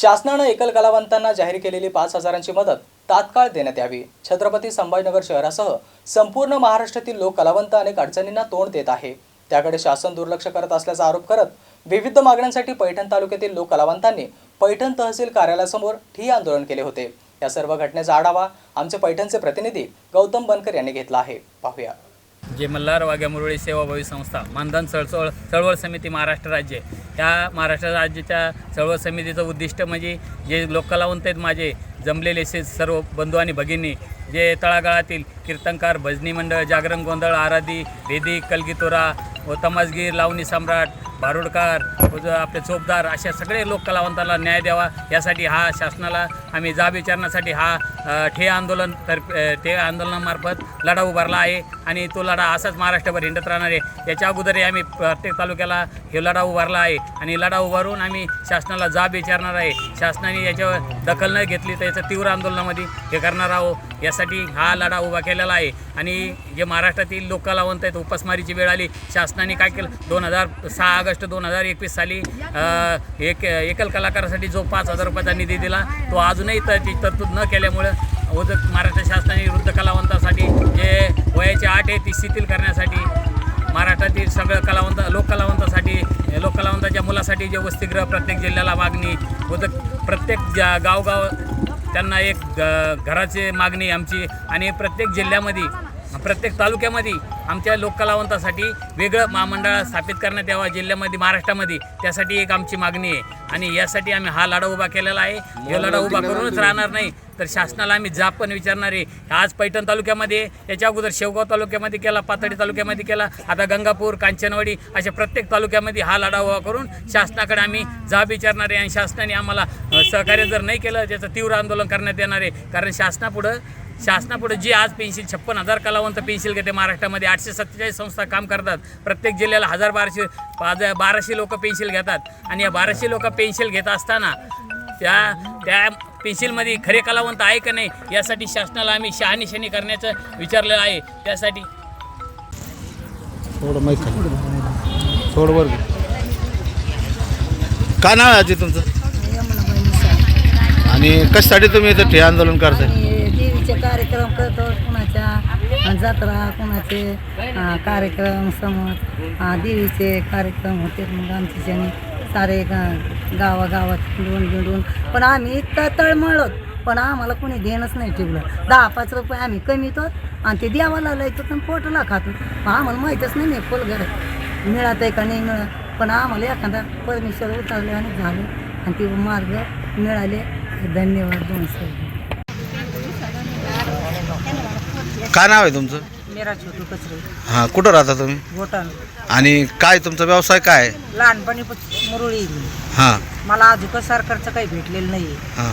शासनानं एकल कलावंतांना जाहीर केलेली पाच हजारांची मदत तात्काळ देण्यात यावी. छत्रपती संभाजीनगर शहरासह संपूर्ण महाराष्ट्रातील लोक कलावंत अनेक अडचणींना तोंड देत आहे. त्याकडे शासन दुर्लक्ष करत असल्याचा आरोप करत विविध मागण्यांसाठी पैठण तालुक्यातील लोक कलावंतांनी पैठण तहसील कार्यालयासमोर ठिय आंदोलन केले होते. या सर्व घटनेचा आढावा आमचे पैठणचे प्रतिनिधी गौतम बनकर यांनी घेतला आहे. पाहूया. जे मल्हार वाघ्या मुरळी सेवाभावी संस्था मानधन चळचळ चळवळ समिती महाराष्ट्र राज्य. ह्या महाराष्ट्र राज्याच्या चळवळ समितीचं उद्दिष्ट म्हणजे जे लोककलावंत आहेत माझे जमलेले से सर्व बंधू आणि भगिनी जे तळागाळातील कीर्तनकार भजनी मंडळ जागरण गोंधळ आराधी वेदी कलगीतोरा व तमासगीर लावणी सम्राट भारुडकार व आपले चोपदार अशा सगळे लोक कलावंताला न्याय द्यावा यासाठी हा शासनाला आम्ही जाब विचारण्यासाठी हा ठे आंदोलन तर ठे आंदोलनामार्फत लढा उभारला आहे. आणि तो लढा असाच महाराष्ट्रभर हिंडत राहणार आहे. याच्या अगोदरही आम्ही प्रत्येक तालुक्याला हे लढा उभारला आहे. आणि लढा उभारून आम्ही शासनाला जाब विचारणार आहे. शासनाने याच्यावर दखल न घेतली तर याचं तीव्र आंदोलनामध्ये हे करणार आहोत. यासाठी हा लढा उभा केलेला आहे. आणि जे महाराष्ट्रातील लोक कलावंत आहेत उपासमारीची वेळ आली. शासनाने काय केलं? दोन हजार सहा ऑगस्ट दोन हजार एकवीस साली एक एकल कलाकारासाठी जो पाच हजार रुपयाचा निधी दिला तो अजूनही त्याची तरतूद न केल्यामुळं उद महाराष्ट्र शासनाने वृद्ध कलावंतासाठी जे ती शिथिल करण्यासाठी महाराष्ट्रातील सगळं कलावंत लोककलावंतासाठी लोककलावंताच्या मुलासाठी जे वसतिगृह प्रत्येक जिल्ह्याला मागणी उद प्रत्येक ज्या गावगाव त्यांना एक ग घराची मागणी आमची आणि प्रत्येक जिल्ह्यामध्ये प्रत्येक तालुक्यामध्ये आमच्या लोककलावंतासाठी वेगळं महामंडळ स्थापित करण्यात यावं जिल्ह्यामध्ये महाराष्ट्रामध्ये. त्यासाठी एक आमची मागणी आहे. आणि यासाठी आम्ही हा लढा उभा केलेला आहे. हे लढा उभा करूनच राहणार नाही. तर शासनाला आम्ही जाब पण विचारणार आहे. आज पैठण तालुक्यामध्ये याच्या अगोदर शेवगाव तालुक्यामध्ये केला पाथर्डी तालुक्यामध्ये केला आता गंगापूर कांचनवाडी अशा प्रत्येक तालुक्यामध्ये हा लढा उभा करून शासनाकडे आम्ही जाब विचारणार आहे. आणि शासनाने आम्हाला सहकार्य जर नाही केलं त्याचं तीव्र आंदोलन करण्यात येणार आहे. कारण शासनापुढं शासनापुढे जी आज पेन्शिल छप्पन हजार कलावंत पेन्शिल घेते महाराष्ट्रामध्ये. आठशे सत्तेचाळीस संस्था काम करतात. प्रत्येक जिल्ह्याला हजार बाराशे पाच बाराशे लोक पेन्शिल घेतात. आणि या बाराशे लोक पेन्शिल घेत असताना त्या त्या पेन्शिलमध्ये खरे कलावंत आहे का नाही यासाठी शासनाला आम्ही शहानिशनी करण्याचं विचारलेलं आहे. त्यासाठी थोडं माहीत थोडं वर घे. काय नाव आहे आजी तुमचं. आणि कशासाठी तुम्ही इथं ठे आंदोलन करताय? कार्यक्रम करतो कुणाच्या जत्रा कुणाचे कार्यक्रम समज देवीचे कार्यक्रम होते मग आमचे सारे गा- गावागावात हिंडून हिंडून पण आम्ही तळमळत पण आम्हाला कोणी देणंच नाही ठेवलं. दहा पाच रुपये आम्ही कमीतो आणि ते देवाला लायतो पण पोटाला खातो. आम्हाला माहीतच नाही नाही फुल घरात मिळत आहे का नाही मिळत. पण आम्हाला एखादा परमेश्वर उतरले आणि झालं आणि ते मार्ग मिळाले. धन्यवाद दोन काय नाव आहे तुमचं? मेरा छोटू कचरे. हां कुठं राहता तुम्ही? आणि काय तुमचा व्यवसाय काय आहे? लहानपणी मुरळी हां. मला अजून सरकारचं काही भेटलेलं नाही हां.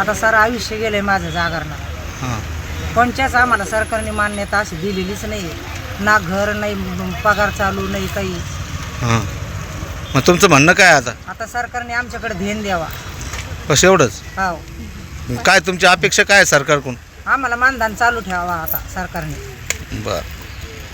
आता सर आयुष्य गेलंय माझं जागरणात हां. कोणच्याच आम्हाला सरकारने मान्यता अशी दिलेलीच नाही ना घर नाही म- पगार चालू नाही काही. हां. मग तुमचं म्हणणं काय आहे आता? आता सरकारने आमच्याकडे ध्येन द्यावा. बस एवढंच. हो. काय तुमची अपेक्षा काय आहे सरकारकडून? आम्हाला मानधन चालू ठेवावा आता सरकारने. बरं.